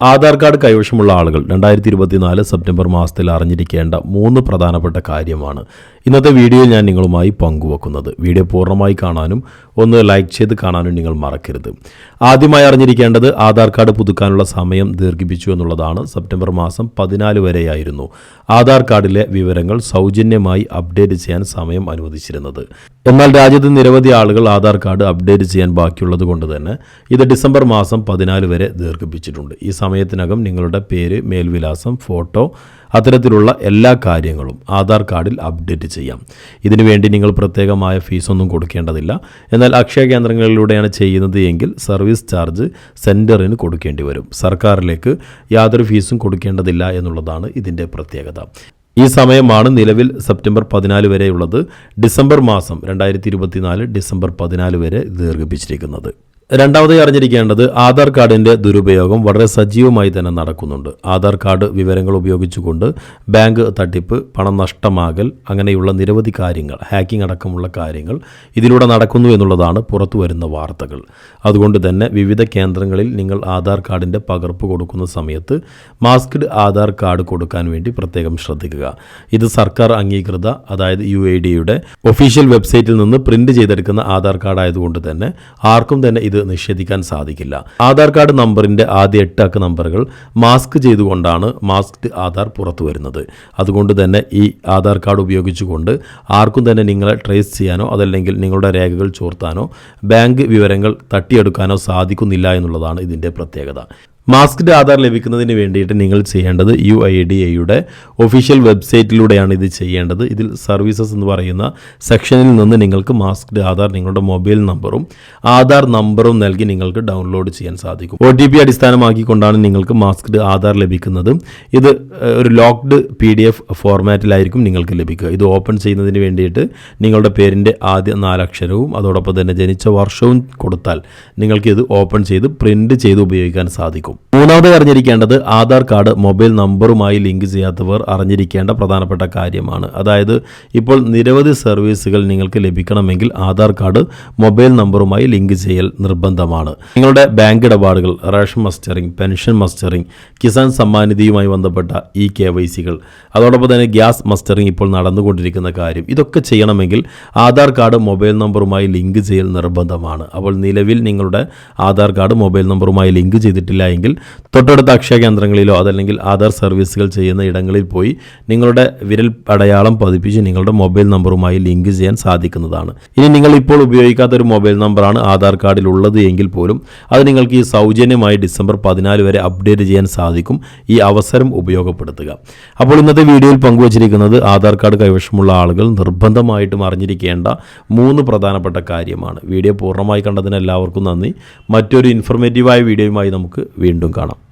Aadhaar card കൈവശമുള്ള ആളുകൾ രണ്ടായിരത്തി ഇരുപത്തിനാല് സെപ്റ്റംബർ മാസത്തിൽ അറിഞ്ഞിരിക്കേണ്ട മൂന്ന് പ്രധാനപ്പെട്ട കാര്യമാണ് ഇന്നത്തെ വീഡിയോ ഞാൻ നിങ്ങളുമായി പങ്കുവെക്കുന്നത്. വീഡിയോ പൂർണമായി കാണാനും ഒന്ന് ലൈക്ക് ചെയ്ത് കാണാനും നിങ്ങൾ മറക്കരുത്. ആദ്യമായി അറിഞ്ഞിരിക്കേണ്ടത് ആധാർ കാർഡ് പുതുക്കാനുള്ള സമയം ദീർഘിപ്പിച്ചു എന്നുള്ളതാണ്. സെപ്റ്റംബർ മാസം പതിനാല് വരെയായിരുന്നു ആധാർ കാർഡിലെ വിവരങ്ങൾ സൗജന്യമായി അപ്ഡേറ്റ് ചെയ്യാൻ സമയം അനുവദിച്ചിരുന്നത്. എന്നാൽ രാജ്യത്ത് നിരവധി ആളുകൾ ആധാർ കാർഡ് അപ്ഡേറ്റ് ചെയ്യാൻ ബാക്കിയുള്ളത് കൊണ്ട് തന്നെ ഇത് ഡിസംബർ മാസം പതിനാല് വരെ ദീർഘിപ്പിച്ചിട്ടുണ്ട്. ഈ സമയത്തിനകം നിങ്ങളുടെ പേര് മേൽവിലാസം ഫോട്ടോ അത്തരത്തിലുള്ള എല്ലാ കാര്യങ്ങളും ആധാർ കാർഡിൽ അപ്ഡേറ്റ് ചെയ്യാം. ഇതിനുവേണ്ടി നിങ്ങൾ പ്രത്യേകമായ ഫീസൊന്നും കൊടുക്കേണ്ടതില്ല. എന്നാൽ അക്ഷയ കേന്ദ്രങ്ങളിലൂടെയാണ് ചെയ്യുന്നത് എങ്കിൽ സർവീസ് ചാർജ് സെന്ററിന് കൊടുക്കേണ്ടി വരും. സർക്കാരിലേക്ക് യാതൊരു ഫീസും കൊടുക്കേണ്ടതില്ല എന്നുള്ളതാണ് ഇതിന്റെ പ്രത്യേകത. ഈ സമയമാണ് നിലവിൽ സെപ്റ്റംബർ പതിനാല് വരെയുള്ളത്. ഡിസംബർ മാസം രണ്ടായിരത്തി ഇരുപത്തിനാല് ഡിസംബർ പതിനാല് വരെ ദീർഘിപ്പിച്ചിരിക്കുന്നത്. രണ്ടാമതായി അറിഞ്ഞിരിക്കേണ്ടത് ആധാർ കാർഡിന്റെ ദുരുപയോഗം വളരെ സജീവമായി തന്നെ നടക്കുന്നുണ്ട്. ആധാർ കാർഡ് വിവരങ്ങൾ ഉപയോഗിച്ചുകൊണ്ട് ബാങ്ക് തട്ടിപ്പ് പണം നഷ്ടമാകൽ അങ്ങനെയുള്ള നിരവധി കാര്യങ്ങൾ ഹാക്കിംഗ് അടക്കമുള്ള കാര്യങ്ങൾ ഇതിലൂടെ നടക്കുന്നു എന്നുള്ളതാണ് പുറത്തു വരുന്ന വാർത്തകൾ. അതുകൊണ്ട് തന്നെ വിവിധ കേന്ദ്രങ്ങളിൽ നിങ്ങൾ ആധാർ കാർഡിന്റെ പകർപ്പ് കൊടുക്കുന്ന സമയത്ത് മാസ്ക്ഡ് ആധാർ കാർഡ് കൊടുക്കാൻ വേണ്ടി പ്രത്യേകം ശ്രദ്ധിക്കുക. ഇത് സർക്കാർ അംഗീകൃത അതായത് യു ഐ ഡിയുടെ ഒഫീഷ്യൽ വെബ്സൈറ്റിൽ നിന്ന് പ്രിന്റ് ചെയ്തെടുക്കുന്ന ആധാർ കാർഡ് ആയതുകൊണ്ട് തന്നെ ആർക്കും തന്നെ ഇത് നിഷേധിക്കാൻ സാധിക്കില്ല. ആധാർ കാർഡ് നമ്പറിന്റെ ആദ്യ എട്ട് അക്ക നമ്പറുകൾ മാസ്ക് ചെയ്തുകൊണ്ടാണ് മാസ്ക്ഡ് ആധാർ പുറത്തു വരുന്നത്. അതുകൊണ്ട് തന്നെ ഈ ആധാർ കാർഡ് ഉപയോഗിച്ചുകൊണ്ട് ആർക്കും തന്നെ നിങ്ങളെ ട്രേസ് ചെയ്യാനോ അതല്ലെങ്കിൽ നിങ്ങളുടെ രേഖകൾ ചോർത്താനോ ബാങ്ക് വിവരങ്ങൾ തട്ടിയെടുക്കാനോ സാധിക്കുന്നില്ല എന്നുള്ളതാണ് ഇതിന്റെ പ്രത്യേകത. മാസ്ക്ഡ് ആധാർ ലഭിക്കുന്നതിന് വേണ്ടിയിട്ട് നിങ്ങൾ ചെയ്യേണ്ടത് യു ഐ ഡി എയുടെ ഒഫീഷ്യൽ വെബ്സൈറ്റിലൂടെയാണ് ഇത് ചെയ്യേണ്ടത്. ഇതിൽ സർവീസസ് എന്ന് പറയുന്ന സെക്ഷനിൽ നിന്ന് നിങ്ങൾക്ക് മാസ്ക്ഡ് ആധാർ നിങ്ങളുടെ മൊബൈൽ നമ്പറും ആധാർ നമ്പറും നൽകി നിങ്ങൾക്ക് ഡൗൺലോഡ് ചെയ്യാൻ സാധിക്കും. ഒ ടി പി അടിസ്ഥാനമാക്കിക്കൊണ്ടാണ് നിങ്ങൾക്ക് മാസ്ക്ഡ് ആധാർ ലഭിക്കുന്നത്. ഇത് ഒരു ലോക്ക്ഡ് പി ഡി എഫ് ഫോർമാറ്റിലായിരിക്കും നിങ്ങൾക്ക് ലഭിക്കുക. ഇത് ഓപ്പൺ ചെയ്യുന്നതിന് വേണ്ടിയിട്ട് നിങ്ങളുടെ പേരിന്റെ ആദ്യ നാലക്ഷരവും അതോടൊപ്പം തന്നെ ജനിച്ച വർഷവും കൊടുത്താൽ നിങ്ങൾക്ക് ഇത് ഓപ്പൺ ചെയ്ത് പ്രിന്റ് ചെയ്ത് ഉപയോഗിക്കാൻ സാധിക്കും. മൂന്നാമതായി അറിഞ്ഞിരിക്കേണ്ടത് ആധാർ കാർഡ് മൊബൈൽ നമ്പറുമായി ലിങ്ക് ചെയ്യാത്തവർ അറിഞ്ഞിരിക്കേണ്ട പ്രധാനപ്പെട്ട കാര്യമാണ്. അതായത് ഇപ്പോൾ നിരവധി സർവീസുകൾ നിങ്ങൾക്ക് ലഭിക്കണമെങ്കിൽ ആധാർ കാർഡ് മൊബൈൽ നമ്പറുമായി ലിങ്ക് ചെയ്യൽ നിർബന്ധമാണ്. നിങ്ങളുടെ ബാങ്ക് ഇടപാടുകൾ ration mustering pension mustering Kisan Samman നിധിയുമായി ബന്ധപ്പെട്ട ഇ കെ വൈ സികൾ അതോടൊപ്പം തന്നെ ഗ്യാസ് മസ്റ്ററിംഗ് ഇപ്പോൾ നടന്നുകൊണ്ടിരിക്കുന്ന കാര്യം ഇതൊക്കെ ചെയ്യണമെങ്കിൽ ആധാർ കാർഡ് മൊബൈൽ നമ്പറുമായി ലിങ്ക് ചെയ്യൽ നിർബന്ധമാണ്. അപ്പോൾ നിലവിൽ നിങ്ങളുടെ ആധാർ കാർഡ് മൊബൈൽ നമ്പറുമായി ലിങ്ക് ചെയ്തിട്ടില്ല എങ്കിൽ തൊട്ടടുത്ത അക്ഷയ കേന്ദ്രങ്ങളിലോ അതല്ലെങ്കിൽ ആധാർ സർവീസുകൾ ചെയ്യുന്ന ഇടങ്ങളിൽ പോയി നിങ്ങളുടെ വിരൽ അടയാളം പതിപ്പിച്ച് നിങ്ങളുടെ മൊബൈൽ നമ്പറുമായി ലിങ്ക് ചെയ്യാൻ സാധിക്കുന്നതാണ്. ഇനി നിങ്ങൾ ഇപ്പോൾ ഉപയോഗിക്കാത്ത ഒരു മൊബൈൽ നമ്പറാണ് ആധാർ കാർഡിൽ ഉള്ളത് എങ്കിൽ പോലും അത് നിങ്ങൾക്ക് ഈ സൗജന്യമായി ഡിസംബർ പതിനാല് വരെ അപ്ഡേറ്റ് ചെയ്യാൻ സാധിക്കും. ഈ അവസരം ഉപയോഗപ്പെടുത്തുക. അപ്പോൾ ഇന്നത്തെ വീഡിയോയിൽ പങ്കുവച്ചിരിക്കുന്നത് ആധാർ കാർഡ് കൈവശമുള്ള ആളുകൾ നിർബന്ധമായിട്ടും അറിഞ്ഞിരിക്കേണ്ട മൂന്ന് പ്രധാനപ്പെട്ട കാര്യമാണ്. വീഡിയോ പൂർണമായി കണ്ടതിന് എല്ലാവർക്കും നന്ദി. മറ്റൊരു ഇൻഫോർമേറ്റീവായ വീഡിയോയുമായി നമുക്ക് വീണ്ടും കാണാം.